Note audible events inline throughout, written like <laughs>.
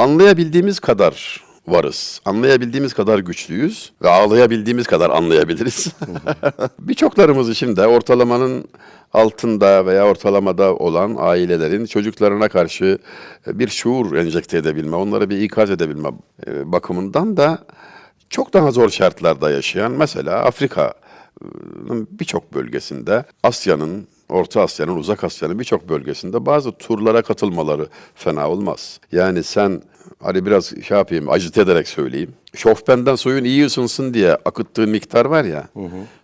Anlayabildiğimiz kadar varız. Anlayabildiğimiz kadar güçlüyüz ve ağlayabildiğimiz kadar anlayabiliriz. <laughs> Birçoklarımız için de ortalamanın altında veya ortalamada olan ailelerin çocuklarına karşı bir şuur enjekte edebilme, onları bir ikaz edebilme e, bakımından da çok daha zor şartlarda yaşayan mesela Afrika'nın birçok bölgesinde Asya'nın Orta Asya'nın, Uzak Asya'nın birçok bölgesinde bazı turlara katılmaları fena olmaz. Yani sen hani biraz şey yapayım, acite ederek söyleyeyim. Şofbenden suyun iyi ısınsın diye akıttığın miktar var ya,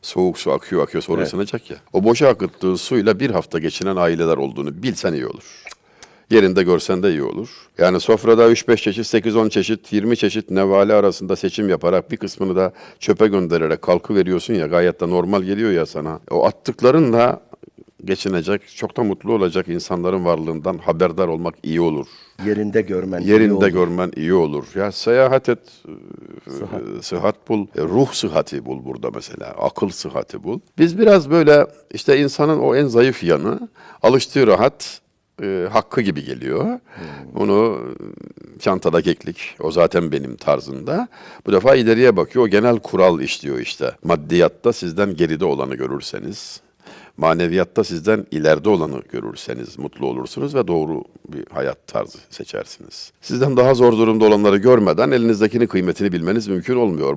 soğuk su akıyor akıyor sonra ısınacak ya. O boşa akıttığın suyla bir hafta geçinen aileler olduğunu bilsen iyi olur. Yerinde görsen de iyi olur. Yani sofrada 3-5 çeşit, 8-10 çeşit, 20 çeşit nevale arasında seçim yaparak bir kısmını da çöpe göndererek kalkı veriyorsun ya gayet de normal geliyor ya sana. O attıklarınla geçinecek, çok da mutlu olacak insanların varlığından haberdar olmak iyi olur. Yerinde görmen. iyi Yerinde olur. görmen iyi olur. Ya seyahat et, sıhhat, sıhhat bul, e, ruh sıhhati bul burada mesela, akıl sıhhati bul. Biz biraz böyle işte insanın o en zayıf yanı alıştığı rahat e, hakkı gibi geliyor. Onu e, çantada keklik, o zaten benim tarzında. Bu defa ileriye bakıyor, o genel kural işliyor işte. Maddiyatta sizden geride olanı görürseniz, maneviyatta sizden ileride olanı görürseniz mutlu olursunuz ve doğru bir hayat tarzı seçersiniz. Sizden daha zor durumda olanları görmeden elinizdekini kıymetini bilmeniz mümkün olmuyor.